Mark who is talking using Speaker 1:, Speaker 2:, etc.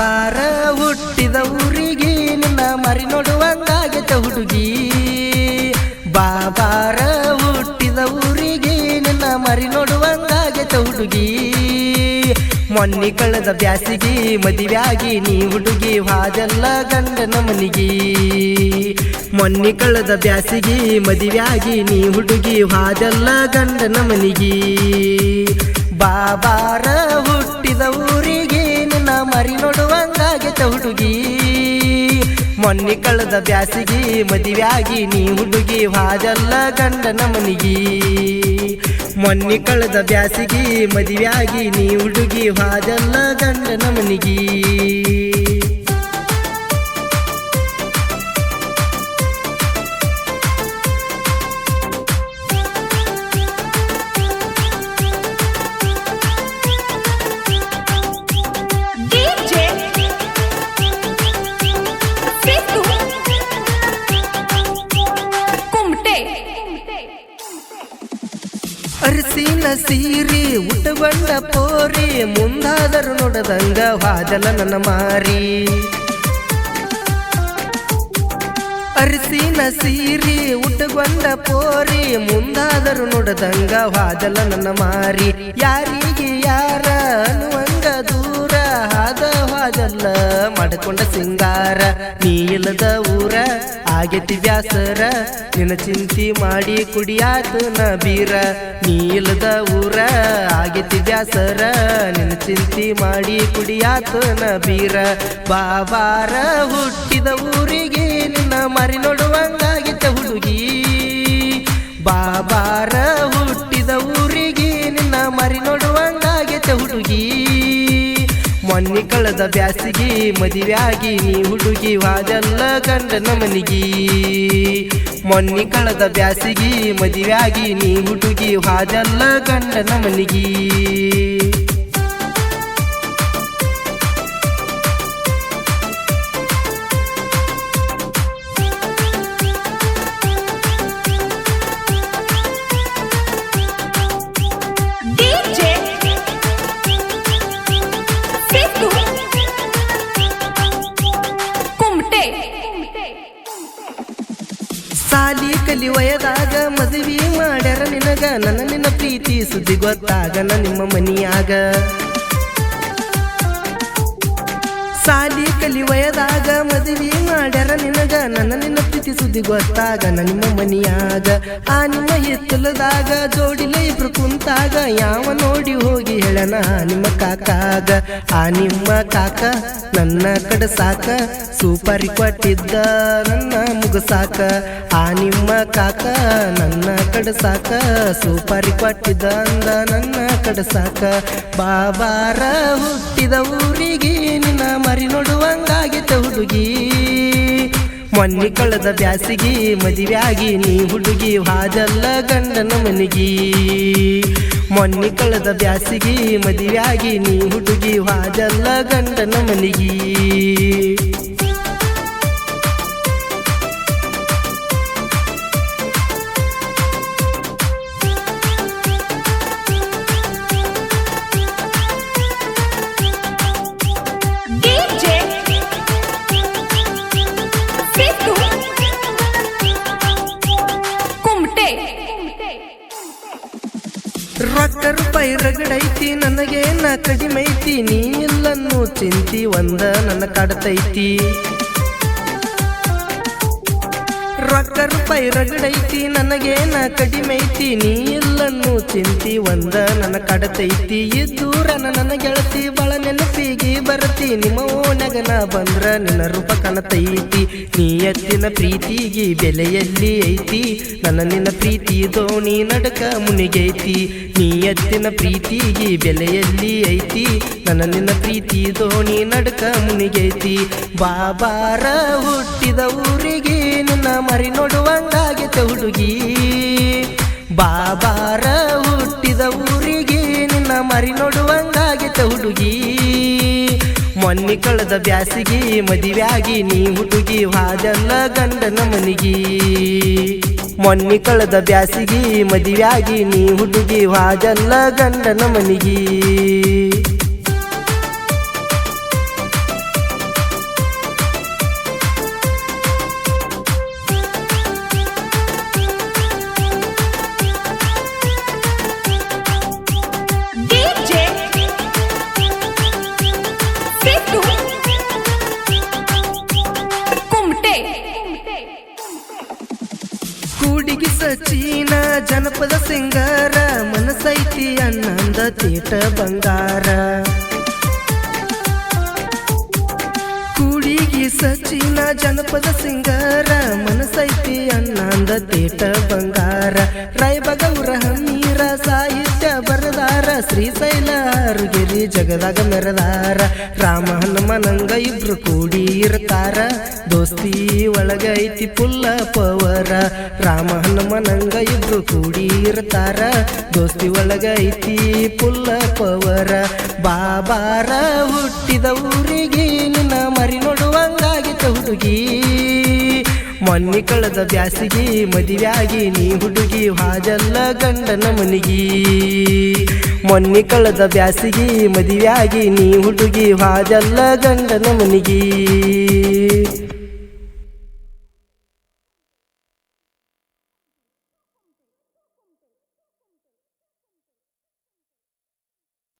Speaker 1: ಬಾಬಾರ ಹುಟ್ಟಿದ ಊರಿಗೆ ನಿನ್ನ ಮರಿ ನೋಡುವಂಗಾಗೈತೆ ಹುಡುಗಿ. ಬಾಬಾರ ಹುಟ್ಟಿದ ಊರಿಗೆ ನಿನ್ನ ಮರಿ ನೋಡುವಂಗಾಗೈತೆ ಹುಡುಗಿ. ಮೊನ್ನೆ ಕಳೆದ ಬ್ಯಾಸಿಗೆ ಮದುವೆಯಾಗಿ ನೀ ಹುಡುಗಿ ಹಾದೆಲ್ಲ ಗಂಡನ ಮನಿಗಿ ಮೊನ್ನೆ ಕಳೆದ ಬ್ಯಾಸಿಗೆ ಮದುವೆಯಾಗಿ ನೀ ಹುಡುಗಿ ಹಾದೆಲ್ಲ ಗಂಡನ ಮನಿಗಿ ಬಾಬಾರ ಮೊನ್ನೆ ಕಳೆದ ಬ್ಯಾಸಿಗಿ, ಮದುವೆಯಾಗಿ ನೀ ಹುಡುಗಿ ಹಾಜಲ್ಲ ಗಂಡನ ಮನಿಗಿ ಮೊನ್ನೆ ಕಳೆದ ಬ್ಯಾಸಿಗಿ, ಮದುವೆಯಾಗಿ ನೀ ಹುಡುಗಿ ಹಾಜಲ್ಲ ಗಂಡನ ಮನಿಗಿ ಅರಸಿನ ಸೀರಿ ಉಟ್ಟುಕೊಂಡ ಪೋರಿ, ಮುಂದಾದರು ನೋಡದಂಗ ವಾದಲ ನನ್ನ ಮಾರಿ. ಅರಿಸಿನ ಸೀರಿ ಉಟ್ಟುಕೊಂಡ ಪೋರಿ, ಮುಂದಾದರು ನೋಡದಂಗ ವಾದಲ ನನ್ನ ಮಾರಿ. ಯಾರ ಮಾಡಿಕೊಂಡ ಸಿಂಗಾರ, ನೀ ಇಲ್ಲದ ಊರ, ಆಗೇತಿ ವ್ಯಾಸರ, ನಿನ್ನ ಚಿಂತಿ ಮಾಡಿ ಕುಡಿಯಾತ ನ ಬೀರ. ನೀ ಇಲ್ಲದ ಊರ, ಆಗೇತಿ ವ್ಯಾಸರ, ನಿನ್ನ ಚಿಂತಿ ಮಾಡಿ ಕುಡಿಯಾತ ನ ಬೀರ. ಬಾಬಾರ ಹುಟ್ಟಿದ ಊರಿಗೆ ನಿನ್ನ ಮರಿ ನೋಡುವಂಗಾಗಿತ್ತ ಹುಡುಗಿ. ಬಾಬಾರ ಹುಟ್ಟಿದ ಊರಿಗೆ ನಿನ್ನ ಮರಿ ಹುಡುಗಿ ಮೊನ್ನೆ ಕಳೆದ ಬ್ಯಾಸಿಗೆ ಮದುವೆಯಾಗಿ ನೀ ಹುಡುಗಿ ವಾದೆಲ್ಲ ಗಂಡನ ಮನಿಗಿ ಮೊನ್ನೆ ಕಳೆದ ಬ್ಯಾಸಿಗೆ ಮದುವೆಯಾಗಿ ನೀ ಹುಡುಗಿ ವಾದೆಲ್ಲ ಗಂಡನ ಮನಿಗಿ ಸಾಲಿ ಕಲಿ ವಯದಾಗ ಮದುವೆ ಮಾಡ್ಯಾರ ನಿನಗ, ನನ್ನ ನಿನ್ನ ಪ್ರೀತಿ ಸುದ್ದಿ ಗೊತ್ತಾಗ ನಿಮ್ಮ ಮನಿಯಾಗ. ಸಾಲಿ ಕಲಿ ವಯದಾಗ ಮದುವೆ ಮಾಡ್ಯಾರ ನಿನಗ, ನನ್ನ ನಿನ್ನ ಪ್ರೀತಿ ಸುದ್ದಿ ಗೊತ್ತಾಗ ನನ್ನ ಮನಿಯಾಗ. ಆ ನಿಮ್ಮ ಹಿತ್ತಲದಾಗ ಜೋಡಿಲ ಇಬ್ರು ಕುಂತಾಗ. ಯಾವ ನೋಡಿ ಹೋಗಿ ಹೇಳನ ನಿಮ್ಮ ಕಾಕಾಗ. ಆ ನಿಮ್ಮ ಕಾಕ ನನ್ನ ಕಡೆ ಸಾಕ. ಸೂಪರಿ ಕೊಟ್ಟಿದ್ದ ನನ್ನ ಮುಗಸಾಕ ಆ ನಿಮ್ಮ ಕಾಕ ನನ್ನ ಕಡೆ ಸಾಕ. ಸೂಪರಿ ಕೊಟ್ಟಿದ್ದ ಅಂದ ನನ್ನ ಕಡೆ ಸಾಕ. ಬಾಬಾರ ಹುಟ್ಟಿದ ಊರಿಗೆ ನಿನ್ನ ಮರಿ ನೋಡುವಂಗಾಗಿತ್ತ ಹುಡುಗಿ. ಮೊನ್ನೆ ಕಳೆದ ಬ್ಯಾಸಿಗಿ, ಮದುವೆಯಾಗಿ ನೀ ಹುಡುಗಿ ಹಾಜಲ್ಲ ಗಂಡನ ಮನಿಗಿ. ಮೊನ್ನೆ ಕಳೆದ ಬ್ಯಾಸಿಗಿ, ಮದುವೆಯಾಗಿ ನೀ ಹುಡುಗಿ ಹಾಜಲ್ಲ ಗಂಡನ ಮನಿಗಿ. ರೊಕ್ಕ ರೂಪಾಯಿ ರಗಡೈತಿ ನನಗೇನ ಕಡಿಮೈತಿ ನೀ ಇಲ್ಲನ್ನು ಚಿಂತಿ ಒಂದ ನನ್ನ ಕಾಡತೈತಿ. ರೊಕ್ಕ ರೂಪಾಯಿ ರಗಡೈತಿ ನನಗೇನ ಕಡಿಮೆ ಐತಿ, ನೀ ಎಲ್ಲನ್ನು ಚಿಂತಿ ಒಂದ ನನ್ನ ಕಡತೈತಿ ಇದ್ದೂರ ನನ್ನ ಗೆಳತಿ ಬಳ ನೆನಪಿಗೆ ಬರತಿ, ನಿಮ್ಮ ಓನಗನ ಬಂದ್ರ ನಿನ್ನ ರೂಪ ಕನತೈತಿ ನೀ ಎತ್ತಿನ ಪ್ರೀತಿಗೆ ಬೆಲೆಯಲ್ಲಿ ಐತಿ, ನನ್ನ ನಿನ್ನ ಪ್ರೀತಿ ದೋಣಿ ನಡಕ ಮುನಿಗೈತಿ ನೀ ಎತ್ತಿನ ಪ್ರೀತಿಗೆ ಬೆಲೆಯಲ್ಲಿ ಐತಿ, ನನ್ನ ನಿನ್ನ ಪ್ರೀತಿ ದೋಣಿ ನಡಕ ಮುನಿಗೈತಿ ಬಾಬಾರ ಹುಟ್ಟಿದ ಊರಿಗೆ ನಿನ್ನ ನೋಡುವಂಗಾಗೈತೆ ಹುಡುಗಿ. ಬಾಬಾರ ಹುಟ್ಟಿದ ಊರಿಗೆ ನಿನ್ನ ಮರಿ ನೋಡುವಂಗಾಗೈತೆ ಹುಡುಗಿ. ಮೊನ್ನೆ ಕಳೆದ ಮದುವೆ ಮದುವೆಯಾಗಿ ನೀ ಹುಡುಗಿ ಹಾದೆಲ್ಲ ಗಂಡನ ಮನಿಗಿ. ಮೊನ್ನೆ ಕಳೆದ ಬ್ಯಾಸಿಗೆ ಮದುವೆಯಾಗಿ ನೀ ಹುಡುಗಿ ಹಾದೆಲ್ಲ ಗಂಡನ ಮನಿಗಿ. ಸಚೀನ ಜನಪದ ಸಿಂಗಾರ, ಮನಸೈತಿ ಅನ್ನಂದ ತೀಟ ಬಂಗಾರ. ಕೂಡಿಗಿ ಸಚಿನ, ಜನಪದ ಸಿಂಗಾರ, ಮನಸೈತಿ ಅನ್ನಂದ ತೀಟ ಬಂಗಾರ. ರೈಬಗೌರ ಹಮ್ಮೀರ ಸಾಯಿ ಶ್ರೀಶೈಲ ಅರುಗಿರಿ ಜಗದಾಗ ಮೆರೆದಾರ. ರಾಮ, ಹನುಮನಂಗ ಇಬ್ರು ಕೂಡಿ ಇರ್ತಾರ. ದೋಸ್ತಿ ಒಳಗ ಐತಿ ಪುಲ್ಲ ಪವರ. ರಾಮ, ಹನುಮನಂಗ ಇಬ್ರು ಕೂಡಿ ಇರ್ತಾರ. ದೋಸ್ತಿ ಒಳಗ ಐತಿ ಪುಲ್ಲ ಪವರ. ಬಾಬಾರ ಹುಟ್ಟಿದ ಊರಿಗೆ ನಿನ್ನ ಮರಿ ನೋಡುವಂಗಾಗಿತ್ತು ಹುಡುಗಿ. ಮೊನ್ನೆ ಕಳೆದ ಬ್ಯಾಸಿಗೆ, ಮದುವೆಯಾಗಿ ನೀ ಹುಡುಗಿ, ಹಾಜಲ್ಲ ಗಂಡನ ಮನಿಗಿ. ಮೊನ್ನೆ ಕಳೆದ ಬ್ಯಾಸಿಗೆ, ಮದುವೆಯಾಗಿ ನೀ ಹುಡುಗಿ, ಹಾಜಲ್ಲ ಗಂಡನ ಮನಿಗಿ.